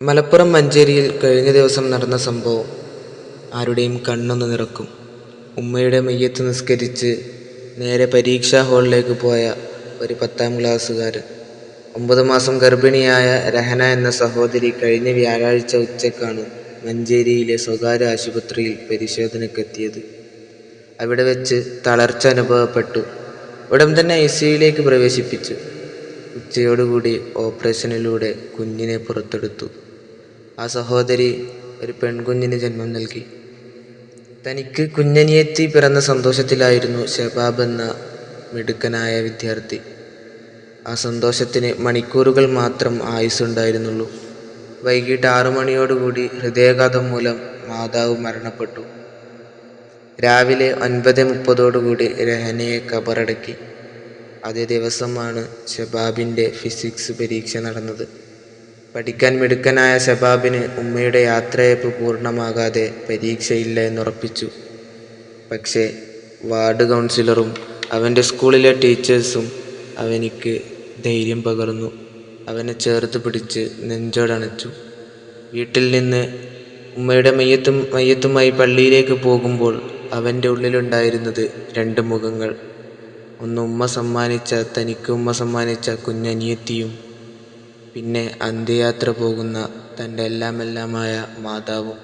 മലപ്പുറം മഞ്ചേരിയിൽ കഴിഞ്ഞ ദിവസം നടന്ന സംഭവം ആരുടെയും കണ്ണൊന്ന് നിറക്കും. ഉമ്മയുടെ മയ്യത്ത് നിസ്കരിച്ച് നേരെ പരീക്ഷാ ഹാളിലേക്ക് പോയ ഒരു പത്താം ക്ലാസ്സുകാരൻ. ഒമ്പത് മാസം ഗർഭിണിയായ രഹന എന്ന സഹോദരി കഴിഞ്ഞ വ്യാഴാഴ്ച ഉച്ചക്കാണ് മഞ്ചേരിയിലെ സ്വകാര്യ ആശുപത്രിയിൽ പരിശോധനയ്ക്കെത്തിയത്. അവിടെ വെച്ച് തളർച്ച അനുഭവപ്പെട്ടു. ഉടൻ തന്നെ ഐ സിയുയിലേക്ക് പ്രവേശിപ്പിച്ചു. ഉച്ചയോടുകൂടി ഓപ്പറേഷനിലൂടെ കുഞ്ഞിനെ പുറത്തെടുത്തു. ആ സഹോദരി ഒരു പെൺകുഞ്ഞിന് ജന്മം നൽകി. തനിക്ക് കുഞ്ഞനിയെത്തി പിറന്ന സന്തോഷത്തിലായിരുന്നു ഷബാബ് എന്ന മിടുക്കനായ വിദ്യാർത്ഥി. ആ സന്തോഷത്തിന് മണിക്കൂറുകൾ മാത്രം ആയുസ്സുണ്ടായിരുന്നുള്ളൂ. വൈകിട്ട് ആറു മണിയോടുകൂടി ഹൃദയാഘാതം മൂലം മാതാവ് മരണപ്പെട്ടു. രാവിലെ ഒൻപത് മുപ്പതോടുകൂടി രഹനയെ കബറടക്കി. അതേ ദിവസമാണ് ഷബാബിന്റെ ഫിസിക്സ് പരീക്ഷ നടന്നത്. പഠിക്കാൻ മിടുക്കനായ ഷബാബിന് ഉമ്മയുടെ യാത്രയപ്പ് പൂർണമാകാതെ പരീക്ഷയില്ല എന്നുറപ്പിച്ചു. പക്ഷേ വാർഡ് കൗൺസിലറും അവന്റെ സ്കൂളിലെ ടീച്ചേഴ്സും അവനിക്ക് ധൈര്യം പകർന്നു. അവനെ ചേർത്ത് പിടിച്ച് നെഞ്ചോടണച്ചു വീട്ടിൽ നിന്ന് ഉമ്മയുടെ മയ്യത്തും മയ്യത്തുമായി പള്ളിയിലേക്ക് പോകുമ്പോൾ അവന്റെ ഉള്ളിലുണ്ടായിരുന്നത് രണ്ട് മുഖങ്ങൾ. ഒന്ന് ഉമ്മ സമ്മാനിച്ച തനിക്ക് ഉമ്മ സമ്മാനിച്ച കുഞ്ഞനിയത്തിയും പിന്നെ അന്ത്യയാത്ര പോകുന്ന തന്റെ എല്ലാമെല്ലാമായ മാതാവും.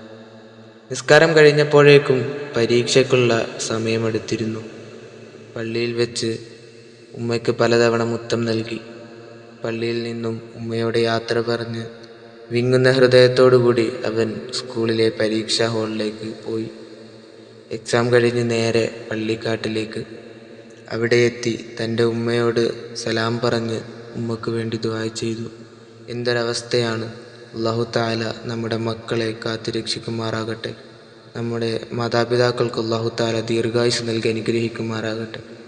നിസ്കാരം കഴിഞ്ഞപ്പോഴേക്കും പരീക്ഷയ്ക്കുള്ള സമയമെടുത്തിരുന്നു. പള്ളിയിൽ വെച്ച് ഉമ്മയ്ക്ക് പലതവണ മുത്തം നൽകി. പള്ളിയിൽ നിന്നും ഉമ്മയോട് യാത്ര പറഞ്ഞ് വിങ്ങുന്ന ഹൃദയത്തോടുകൂടി അവൻ സ്കൂളിലെ പരീക്ഷാ ഹാളിലേക്ക് പോയി. എക്സാം കഴിഞ്ഞ് നേരെ പള്ളിക്കാട്ടിലേക്ക്. അവിടെ എത്തി തന്റെ ഉമ്മയോട് സലാം പറഞ്ഞ് ഉമ്മക്ക് വേണ്ടി ദുആ ചെയ്തു. എന്തൊരവസ്ഥയാണ് അള്ളാഹു താല നമ്മുടെ മക്കളെ കാത്തുരക്ഷിക്കുമാറാകട്ടെ. നമ്മുടെ മാതാപിതാക്കൾക്ക് അള്ളാഹു താല ദീർഘായുസ് നൽകി അനുഗ്രഹിക്കുമാറാകട്ടെ.